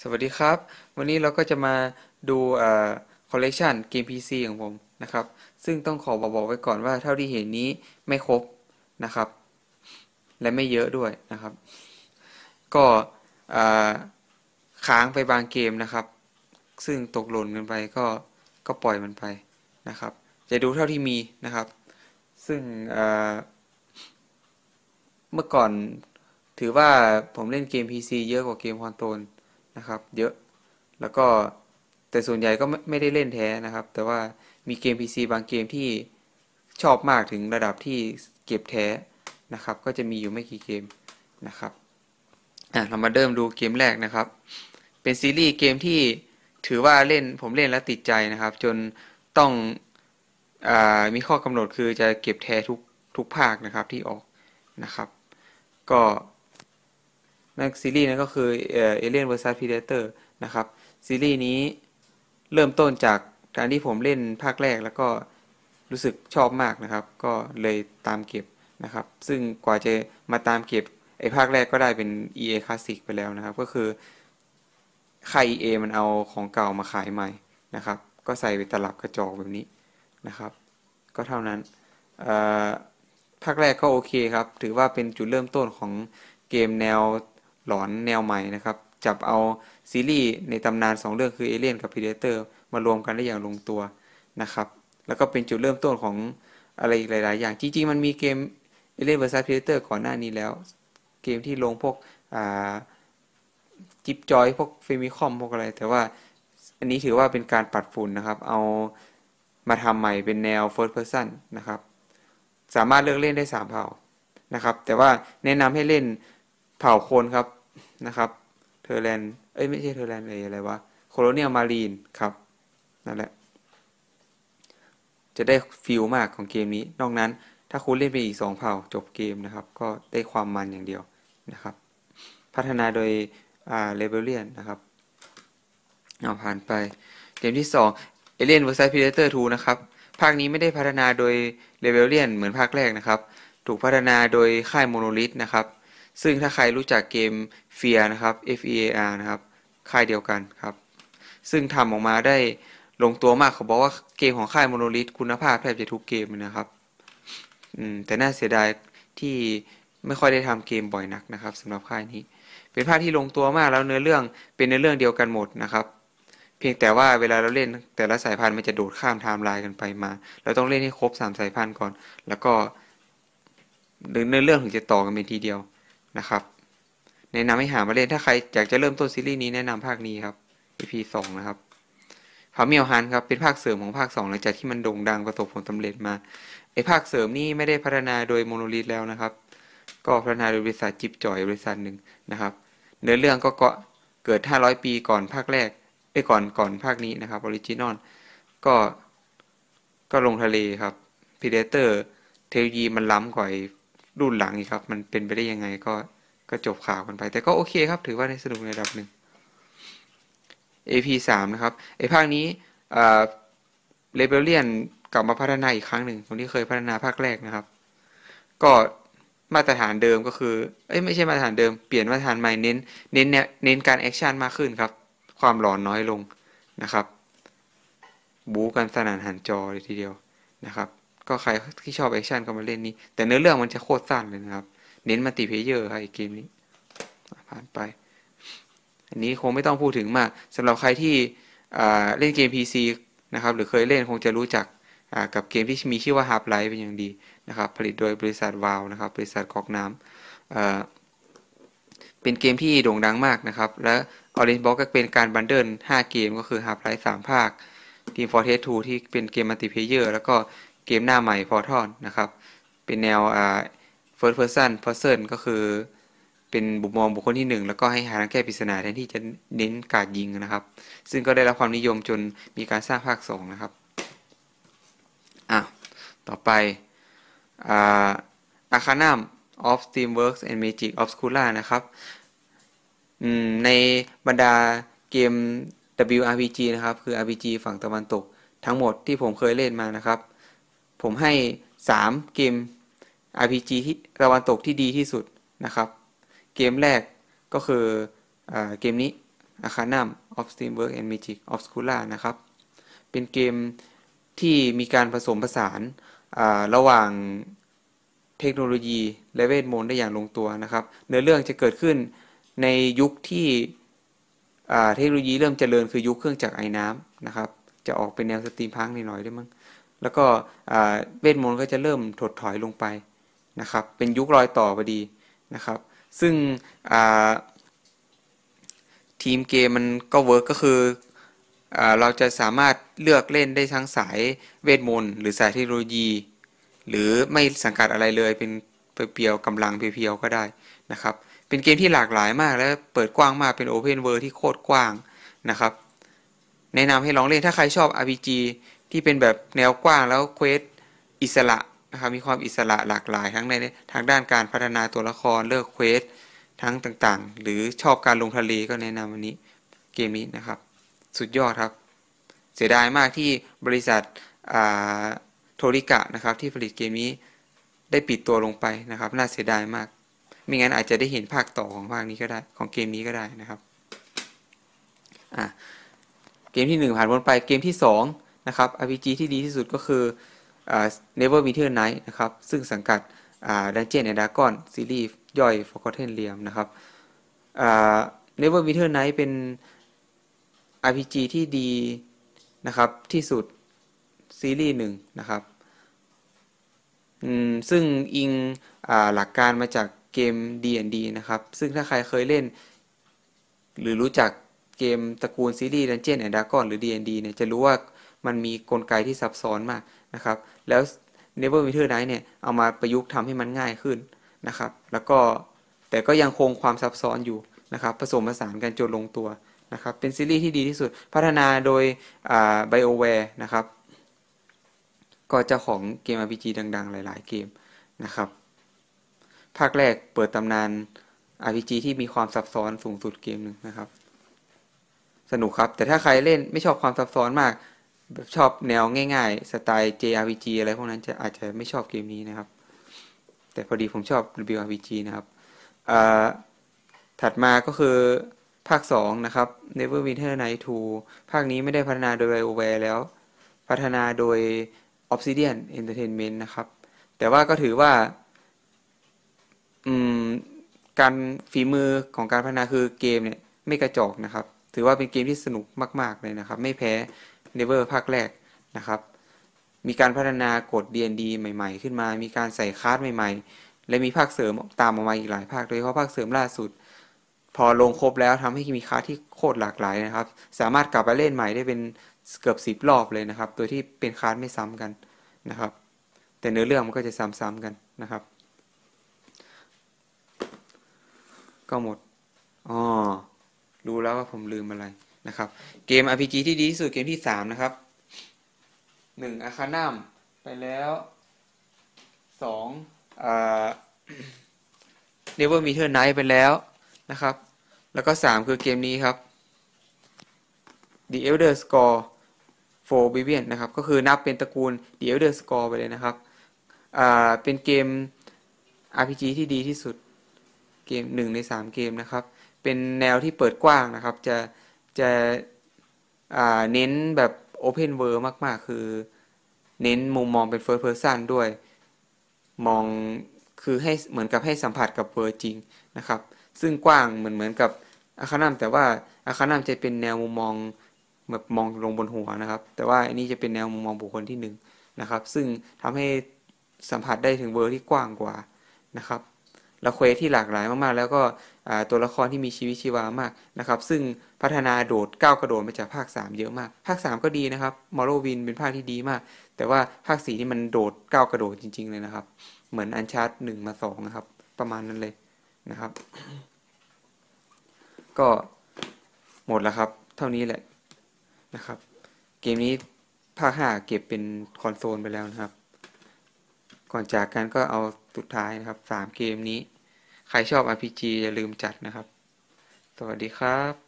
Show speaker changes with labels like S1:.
S1: สวัสดีครับ วันนี้เราก็จะมาดูคอลเลกชันเกม PC ของผมนะครับ ซึ่งต้องขอบอกไว้ก่อนว่าเท่าที่เห็นนี้ไม่ครบนะครับ และไม่เยอะด้วยนะครับ ก็ค้างไปบางเกมนะครับ ซึ่งตกหล่นกันไปก็ก็ปล่อยมันไปนะครับ จะดูเท่าที่มีนะครับ ซึ่งเมื่อก่อนถือว่าผมเล่นเกม PC เยอะกว่าเกมคอนโซล นะครับ เยอะ แล้วก็แต่ส่วนใหญ่ก็ไม่ได้เล่นแท้นะครับ แต่ว่ามีเกม PC บางเกมที่ชอบมากถึงระดับที่เก็บแท้นะครับ ก็จะมีอยู่ไม่กี่เกมนะครับอะเรามาเริ่มดูเกมแรกนะครับ เป็นซีรีส์เกมที่ถือว่าเล่นผมเล่นแล้วติดใจนะครับ จนต้องอมีข้อกำหนดคือจะเก็บแท้ทุกทุกภาคนะครับที่ออกนะครับ ก็ นั่นซีรีส์นั้นก็คือเอเลียนเวอร์ซัสพีเดเตอร์นะครับซีรีส์นี้เริ่มต้นจากการที่ผมเล่นภาคแรกแล้วก็รู้สึกชอบมากนะครับ ก็เลยตามเก็บนะครับ ซึ่งกว่าจะมาตามเก็บไอภาคแรกก็ได้เป็น EA Classic ไปแล้วนะครับ ก็คือค่าย EA มันเอาของเก่ามาขายใหม่นะครับ ก็ใส่ไปตลับกระจกแบบนี้นะครับ ก็เท่านั้นภาคแรกก็โอเคครับ ถือว่าเป็นจุดเริ่มต้นของเกมแนว หลอนแนวใหม่นะครับ จับเอาซีรีส์ในตำนาน 2 เรื่องคือเอเลียนกับพีเดเตอร์มารวมกันได้อย่างลงตัวนะครับ แล้วก็เป็นจุดเริ่มต้นของอะไรหลาย ๆ อย่าง จริง ๆ มันมีเกมเอเลียนเวอร์ซัสพีเดเตอร์ก่อนหน้านี้แล้ว เกมที่ลงพวกจิบจอย พวกเฟมิคอมพวกอะไร แต่ว่าอันนี้ถือว่าเป็นการปัดฝุ่นนะครับ เอามาทำใหม่เป็นแนว first person นะครับ สามารถเลือกเล่นได้ 3 เผ่านะครับ แต่ว่าแนะนำให้เล่น เผ่าคนครับนะครับ เทอร์แลนเอ้ยไม่ใช่เทอร์แลนเลยอะไรวะโคโลเนียลมารีนครับนั่นแหละ จะได้ฟิลมากของเกมนี้ นอกนั้นถ้าคุณเล่นไปอีก2เผ่าจบเกมนะครับ ก็ได้ความมันอย่างเดียวนะครับ พัฒนาโดยเลเวลเลียนนะครับเอาผ่านไป เกมที่2 Alien vs Predator 2 นะครับ ภาคนี้ไม่ได้พัฒนาโดยเลเวลเลียนเหมือนภาคแรกนะครับ ถูกพัฒนาโดยค่ายโมโนลิทนะครับ ซึ่งถ้าใครรู้จักเกม Fear นะครับ F E A R นะครับ ค่ายเดียวกันครับ ซึ่งทำออกมาได้ลงตัวมากเขาบอกว่าเกมของค่ายโมโนลิทคุณภาพแทบจะทุกเกมนะครับแต่น่าเสียดายที่ไม่ค่อยได้ทำเกมบ่อยนักนะครับสำหรับค่ายนี้ เป็นภาคที่ลงตัวมากแล้วเนื้อเรื่องเป็นเนื้อเรื่องเดียวกันหมดนะครับ เพียงแต่ว่าเวลาเราเล่นแต่ละสายพันธุ์มันจะโดดข้ามไทม์ไลน์กันไปมา เราต้องเล่นให้ครบ3สายพันธุ์ก่อน แล้วก็เนื้อเรื่องถึงจะต่อกันเป็นทีเดียว นะครับแนะนำให้หามาเล่นถ้าใครอยากจะเริ่มต้นซีรีส์นี้แนะนำภาคนี้ครับ EP 2นะครับพาเมียวฮันครับเป็นภาคเสริมของภาค2หลังจากที่มันโด่งดังประสบผลสำเร็จมาไอภาคเสริมนี่ไม่ได้พัฒนาโดยโมโนลิทแล้วนะครับ ก็พัฒนาโดยบริษัทจิบจอยบริษัทหนึ่งนะครับเนื้อเรื่องก็เกิด 500 ปีก่อนภาคแรกไอ้ก่อนก่อนภาคนี้นะครับออริจินอลก็ก็ลงทะเลครับพีเดเตอร์เทโลยีมันล้ำกว่า รุ่นหลังอีกครับ มันเป็นไปได้ยังไงก็ก็จบข่าวกันไป แต่ก็โอเคครับ ถือว่าได้สนุกในระดับหนึ่ง AP 3นะครับไอภาคนี้เรเบลเลียนกลับมาพัฒนาอีกครั้งหนึ่งคนที่เคยพัฒนาภาคแรกนะครับ ก็มาตรฐานเดิมก็คือ เอ้ยไม่ใช่มาตรฐานเดิม เปลี่ยนมาตรฐานใหม่เน้น เน้นเน้นการแอคชั่นมากขึ้นครับ ความหลอนน้อยลงนะครับ บูกันสนานหันจอเลยทีเดียวนะครับ ก็ใครที่ชอบแอคชั่นก็มาเล่นนี้ แต่เนื้อเรื่องมันจะโคตรสั้นเลยนะครับ เน้นมัลติเพเยอร์ครับเกมนี้ ผ่านไป อันนี้คงไม่ต้องพูดถึงมากสำหรับใครที่เล่นเกม PC นะครับหรือเคยเล่นคงจะรู้จักกับเกมที่มีชื่อว่า Half Life เป็นอย่างดีนะครับ ผลิตโดยบริษัทวาวนะครับ บริษัทกอกน้ำเป็นเกมที่โด่งดังมากนะครับ และ Orange Box ก็เป็นการบันเดิล5 เกมก็คือ Half Life 3 ภาค Team Fortress 2 ที่เป็นเกมมัลติเพเยอร์แล้วก็ เกมหน้าใหม่พอทอนนะครับ เป็นแนวอ่า first person person ก็คือเป็นบุมมองบุคคลที่ 1 แล้วก็ให้หาทางแก้ปริศนาแทนที่จะเน้นการยิงนะครับ ซึ่งก็ได้รับความนิยมจนมีการสร้างภาค 2 นะครับอะต่อไปอ่าอาคานัม of Steamworks and Magic Obscura นะครับในบรรดาเกม WRPG นะครับ คือ RPG ฝั่งตะวันตกทั้งหมดที่ผมเคยเล่นมานะครับ ผมให้ 3 เกม RPG ที่ตะวันตกที่ดีที่สุดนะครับ เกมแรกก็คืออเกมนี้ Arcanum of Steamwork and Magic Obscura นะครับ เป็นเกมที่มีการผสมผสานระหว่างเทคโนโลยีและเวทมนต์ได้อย่างลงตัวนะครับเนื้อเรื่องจะเกิดขึ้นในยุคที่เทคโนโลยีเริ่มเจริญคือยุคเครื่องจักรไอ้น้ำนะครับ จะออกเป็นแนวสตรีมพังนิดหน่อยได้มั้ง แล้วก็เวทมนต์ก็จะเริ่มถดถอยลงไปนะครับ เป็นยุครอยต่อพอดีนะครับ ซึ่งทีมเกมมันก็เวิร์กก็คืออเราจะสามารถเลือกเล่นได้ทั้งสายเวทมนต์หรือสายเทคโนโลยี หรือไม่สังกัดอะไรเลยเป็นเพียวกำลังเพียวๆก็ได้นะครับ เป็นเกมที่หลากหลายมากและเปิดกว้างมากเป็นโอเพนเวิร์ที่โคตรกว้างนะครับ แนะนำให้ลองเล่นถ้าใครชอบ RPG ที่เป็นแบบแนวกว้างแล้วเควสอิสระนะครับมีความอิสระหลากหลายทั้งในทางด้านการพัฒนาตัวละครเลือกเควสทั้งต่างๆ หรือชอบการลงทะเลก็แนะนำวันนี้เกมนี้นะครับ สุดยอดครับ เสียดายมากที่บริษัทโทริกะนะครับที่ผลิตเกมนี้ได้ปิดตัวลงไปนะครับ น่าเสียดายมาก ไม่งั้นอาจจะได้เห็นภาคต่อของภาคนี้ก็ได้ของเกมนี้ก็ได้นะครับเกมที่ 1 ผ่านพ้นไปเกมที่ 2 นะครับ RPG ที่ดีที่สุดก็คือ Never Winter Night นะครับ ซึ่งสังกัด Dungeon and Dragon ซีรีส์ย่อย Forgotten Realm นะครับ Never Winter Night เป็น RPG ที่ดีนะครับที่สุดซีรีส์หนึ่งนะครับซึ่งอิงหลักการมาจากเกม D&D นะครับ ซึ่งถ้าใครเคยเล่น หรือรู้จักเกมตระกูลซีรีส์ Dungeon and Dragon หรือ D&D เนี่ยจะรู้ว่า มันมีกลไกที่ซับซ้อนมากนะครับ แล้ว Never Winter Night เนี่ย เอามาประยุกต์ทำให้มันง่ายขึ้นนะครับ แล้วก็แต่ก็ยังคงความซับซ้อนอยู่นะครับผสมผสานกันจนลงตัวนะครับ เป็นซีรีส์ที่ดีที่สุดพัฒนาโดย BioWare นะครับ ก็เจ้าของเกม RPG ดัง ๆ หลาย ๆ เกมนะครับ ภาคแรกเปิดตำนาน RPG ที่มีความซับซ้อนสูงสุดเกมหนึ่งนะครับ สนุกครับ แต่ถ้าใครเล่นไม่ชอบความซับซ้อนมาก ชอบแนวง่ายๆ สไตล์ JRPG อะไรพวกนั้นจะอาจจะไม่ชอบเกมนี้นะครับ แต่พอดีผมชอบ WRPG นะครับถัดมาก็คือภาค 2 นะครับ Neverwinter Night 2ภาคนี้ไม่ได้พัฒนาโดย BioWare แล้ว พัฒนาโดย Obsidian Entertainment นะครับ แต่ว่าก็ถือว่าการฝีมือของการพัฒนาคือเกมเนี่ยไม่กระจอกนะครับ ถือว่าเป็นเกมที่สนุกมาก ๆ เลยนะครับ ไม่แพ้ Never ภาคแรกนะครับ มีการพัฒนากฎ D&D ใหม่ ๆ ขึ้นมา มีการใส่คาร์ดใหม่ ๆ และมีภาคเสริมตามออกมาอีกหลายภาค โดยเฉพาะภาคเสริมล่าสุด พอลงครบแล้วทำให้มีคาร์ดที่โคตรหลากหลายนะครับ สามารถกลับไปเล่นใหม่ได้เป็นเกือบสิบรอบเลยนะครับ โดยที่เป็นคาร์ดไม่ซ้ำกันนะครับ แต่เนื้อเรื่องมันก็จะซ้ำๆกันนะครับ ก็หมดอ๋อรู้แล้วว่าผมลืมอะไร นะครับ เกม RPG ที่ดีที่สุดเกมที่สามนะครับหนึ่งอาคานัมไปแล้วสองอ่าเนเวอร์มีเทอร์ไนท์ไปแล้วนะครับ แล้วก็สามคือเกมนี้ครับ The Elder Scroll for Oblivion นะครับ ก็คือนับเป็นตระกูล The Elder Scroll ไปเลยนะครับอ่าเป็นเกม RPG ที่ดีที่สุดเกมหนึ่งในสามเกมนะครับ เป็นแนวที่เปิดกว้างนะครับ จะ จะเน้นแบบ Open World มาก ๆ คือ เน้นมุมมองเป็น First Person ด้วย มองคือให้เหมือนกับให้สัมผัสกับเวอร์จริงนะครับ ซึ่งกว้างเหมือนเหมือนกับอาคานัมแต่ว่าอาคานัมจะเป็นแนวมุมมองแบบมองลงบนหัวนะครับ แต่ว่าอันนี้จะเป็นแนวมุมมองบุคคลที่1นนะครับ ซึ่งทำให้สัมผัสได้ถึงเวอร์ที่กว้างกว่านะครับ แล้วเควสที่หลากหลายมากๆ แล้วก็ตัวละครที่มีชีวิตชีวามากนะครับ ซึ่งพัฒนาโดดก้าวกระโดดมาจากภาค 3 เยอะมาก ภาค 3 ก็ดีนะครับมอร์โลวินเป็นภาคที่ดีมาก แต่ว่าภาค4นี่มันโดดก้าวกระโดดจริง ๆ เลยนะครับ เหมือนอันชาร์ตหนึ่งมาสองนะครับ ประมาณนั้นเลยนะครับ ก็หมดแล้วครับ เท่านี้แหละนะครับ เกมนี้ภาค5เก็บเป็นคอนโซลไปแล้วนะครับ ก่อนจากกันก็เอาสุดท้ายนะครับ3เกมนี้ ใครชอบ RPG อย่าลืมจัดนะครับ สวัสดีครับ